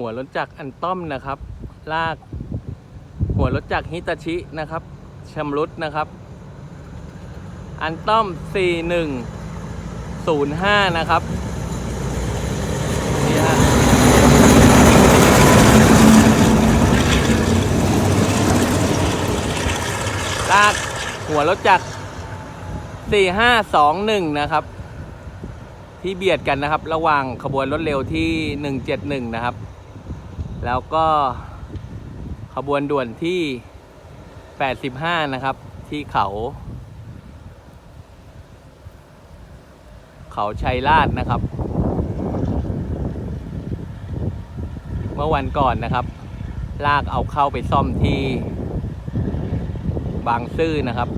ัวรถจักรอันต้อมนะครับ ลาก หัวรถจักรฮิตาชินะครับชำรุดนะครับ อันต้อม 4105 นะครับนี่ฮะลากหัวรถจักร4521 นะครับ ที่เบียดกันนะครับ ระหว่างขบวนรถเร็วที่ 171 นะครับ แล้วก็ขบวนด่วนที่ 85 นะครับ ที่เขา เขาชัยราชนะครับ เมื่อวันก่อนนะครับ ลากเอาเข้าไปซ่อมที่บางซื่อนะครับ